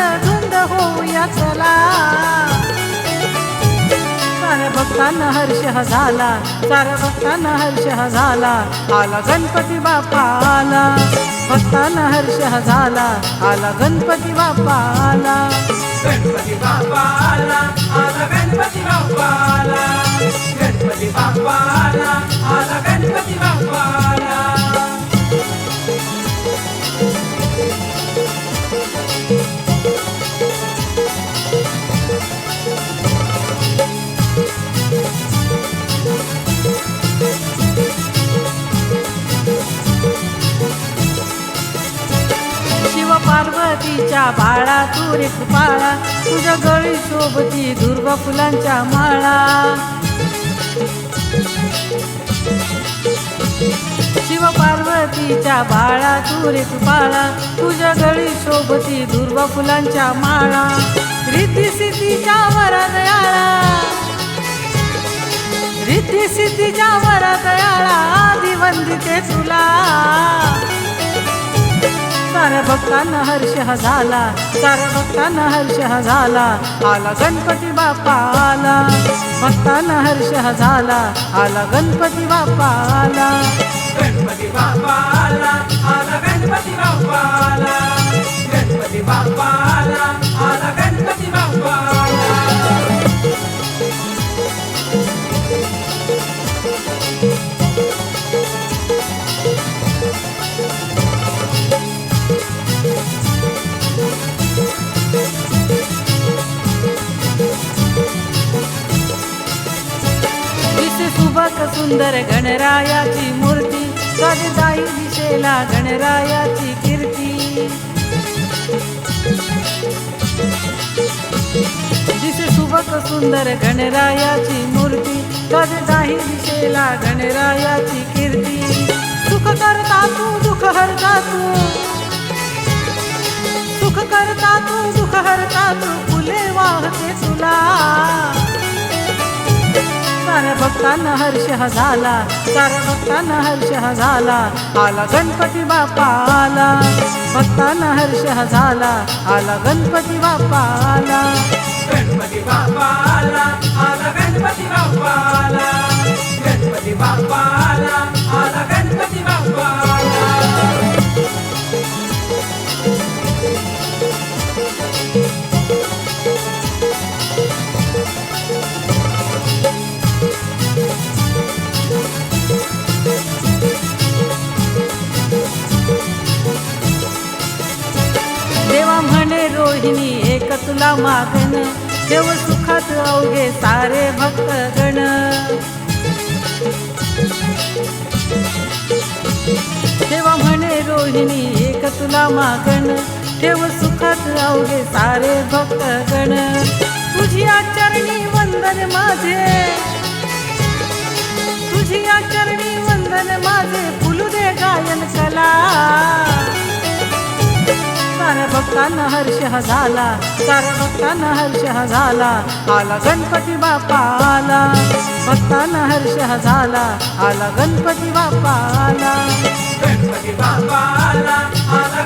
करूया चला. साऱ्या भक्तांना हर्ष झाला. साऱ्या भक्तांना हर्ष झाला. आला गणपती बाप्पा आला भक्तांना हर्ष झाला. आला गणपती बाप्पा आला गणपती बाप्पा. पार्वतीच्या बाळा तू रे कृपाळा तुझ्या गळी सोबती दुर्वा फुलांच्या माळा. शिव पार्वतीच्या बाळा तू रे कृपाळा तुझ्या गळी सोबती दुर्वा फुलांच्या माळा. रिद्धी सिद्धीच्या वरा दयाळा रिद्धी सिद्धीच्या वरा दयाळा भक्तांना हर्ष झाला. साऱ्या भक्तांना हर्ष झाला. आला गणपती बाप्पा आला भक्तांना हर्ष झाला. आला गणपती बाप्पा आला गणपती बाप्पा आला सारख सुंदर गणरायाची मूर्ती जाई दिशेला गणरायाची कीर्ती. दिसे सुबक सुंदर गणरायाची मूर्ती जाई दिशेला गणरायाची कीर्ती. सुख करता तू दुःख हरता तू. सुख करता तू दुःख हरता तू. भक्तांना हर्ष झाला साऱ्या भक्तांना हर्ष झाला आला गणपती बाप्पा आला भक्तांना हर्ष झाला आला गणपती बाप्पा आला गणपती बाप्पा आला आला तुला मागण देव सुखात अवघे सारे भक्त गण देवा म्हणे रोहिणी एक तुला मागण देव सुखात अवघे सारे भक्त गण तुझी आचरणी वंदन माझे. भक्तांना हर्ष झाला. साऱ्या भक्तांना हर्ष झाला. आला गणपती बाप्पा आला भक्तांना हर्ष झाला. आला गणपती बाप्पा आला गणपती बाप्पा आला आला